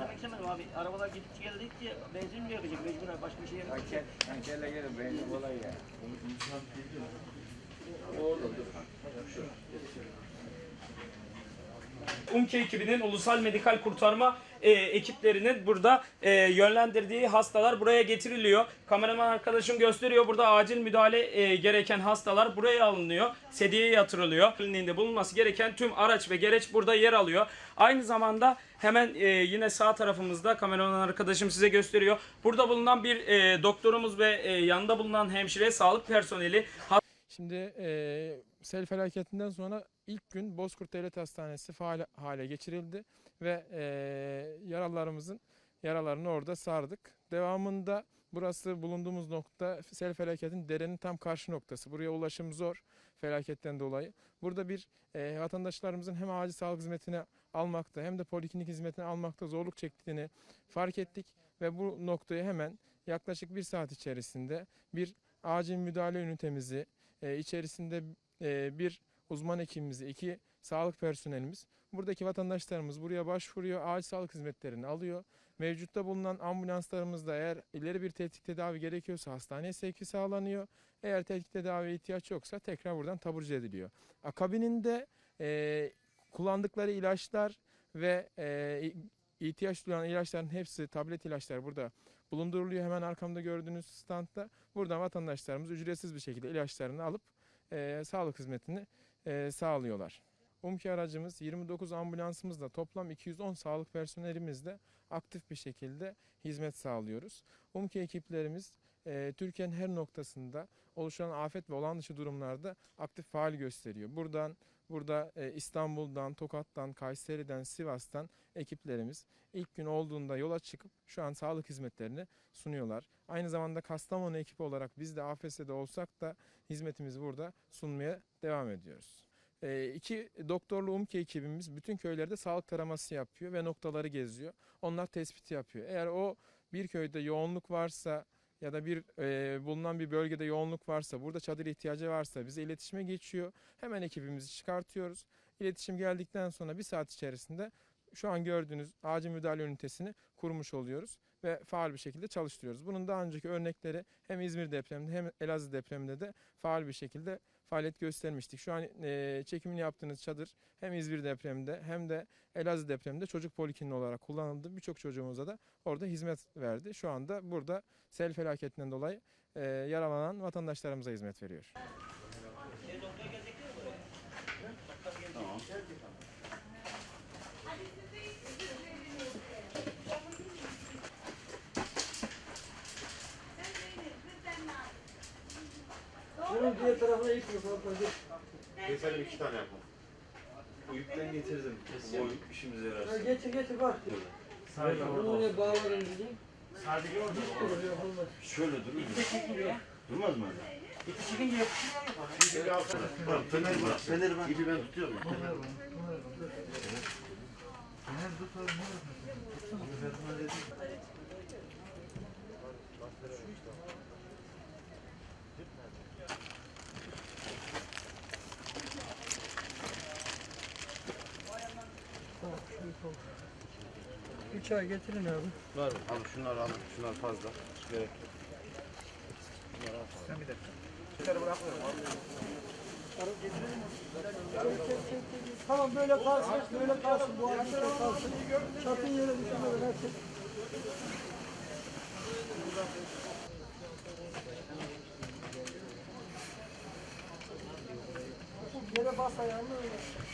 söylemek istemedim abi. Arabalar gidip geldik diye benzin mi yakacak mecburen başka bir şey yakacak. Tankerle gelin benzin kolay ya. UMKE ekibinin ulusal medikal kurtarma e, ekiplerinin burada e, yönlendirdiği hastalar buraya getiriliyor. Kameraman arkadaşım gösteriyor. Burada acil müdahale e, gereken hastalar buraya alınıyor. Sediye yatırılıyor. Kliniğinde bulunması gereken tüm araç ve gereç burada yer alıyor. Aynı zamanda hemen e, yine sağ tarafımızda kameraman arkadaşım size gösteriyor. Burada bulunan bir e, doktorumuz ve e, yanında bulunan hemşire, sağlık personeli Şimdi eee sel felaketinden sonra ilk gün Bozkurt Devlet Hastanesi faal hale geçirildi ve eee yaralılarımızın yaralarını orada sardık. Devamında burası bulunduğumuz nokta sel felaketin derenin tam karşı noktası. Buraya ulaşım zor felaketten dolayı. Burada bir eee, vatandaşlarımızın hem acil sağlık hizmetini almakta hem de poliklinik hizmetini almakta zorluk çektiğini fark ettik ve bu noktaya hemen yaklaşık bir saat içerisinde bir acil müdahale ünitemizi e, içerisinde e, bir uzman hekimimizi, iki sağlık personelimiz, buradaki vatandaşlarımız buraya başvuruyor, acil sağlık hizmetlerini alıyor. Mevcutta bulunan ambulanslarımız da eğer ileri bir tetkik tedavi gerekiyorsa hastaneye sevki sağlanıyor. Eğer tetkik tedaviye ihtiyaç yoksa tekrar buradan taburcu ediliyor. Akabininde e, kullandıkları ilaçlar ve e, ihtiyaç duyan ilaçların hepsi tablet ilaçlar burada bulunduruluyor. Hemen arkamda gördüğünüz standta buradan vatandaşlarımız ücretsiz bir şekilde ilaçlarını alıp e, sağlık hizmetini e, sağlıyorlar. UMKE aracımız 29 ambulansımızla toplam 210 sağlık personelimizle aktif bir şekilde hizmet sağlıyoruz. UMKE ekiplerimiz e, Türkiye'nin her noktasında oluşan afet ve olağan dışı durumlarda aktif faal gösteriyor. Buradan burada e, İstanbul'dan, Tokat'tan, Kayseri'den, Sivas'tan ekiplerimiz ilk gün olduğunda yola çıkıp şu an sağlık hizmetlerini sunuyorlar. Aynı zamanda Kastamonu ekibi olarak biz de AFS'de olsak da hizmetimizi burada sunmaya devam ediyoruz. E, iki doktorlu UMKE ekibimiz bütün köylerde sağlık taraması yapıyor ve noktaları geziyor. Onlar tespiti yapıyor. Eğer o bir köyde yoğunluk varsa ya da bir e, bulunan bir bölgede yoğunluk varsa, burada çadır ihtiyacı varsa bize iletişime geçiyor. Hemen ekibimizi çıkartıyoruz. İletişim geldikten sonra bir saat içerisinde şu an gördüğünüz acil müdahale ünitesini kurmuş oluyoruz ve faal bir şekilde çalıştırıyoruz. Bunun daha önceki örnekleri hem İzmir depreminde hem Elazığ depreminde de faal bir şekilde faaliyet göstermiştik. Şu an e, çekimini yaptığınız çadır hem İzmir depreminde hem de Elazığ depreminde çocuk polikliniği olarak kullanıldı. Birçok çocuğumuza da orada hizmet verdi. Şu anda burada sel felaketinden dolayı e, yaralanan vatandaşlarımıza hizmet veriyor. Bunun diğer tarafına ilk Keselim iki tane yapalım. Bu getirdim. O yük işimize yarar. Getir getir bak. Sadece Bunu oraya bağlarım dedim. Sadece orada Oluyor olmaz. Şöyle durur mu? Durmaz mı öyle? İpi çıkınca yapışıyor ya. Bak feneri bak. Feneri ben. İpi ben tutuyorum. Üç ay getirin abi. Var mı? Al şunları alın. Şunlar fazla. Gerek yok. Tamam böyle kalsın, böyle kalsın. Bu arada kalsın. Çatın yere düşmeden herkes. Yere bas ayağını öyle.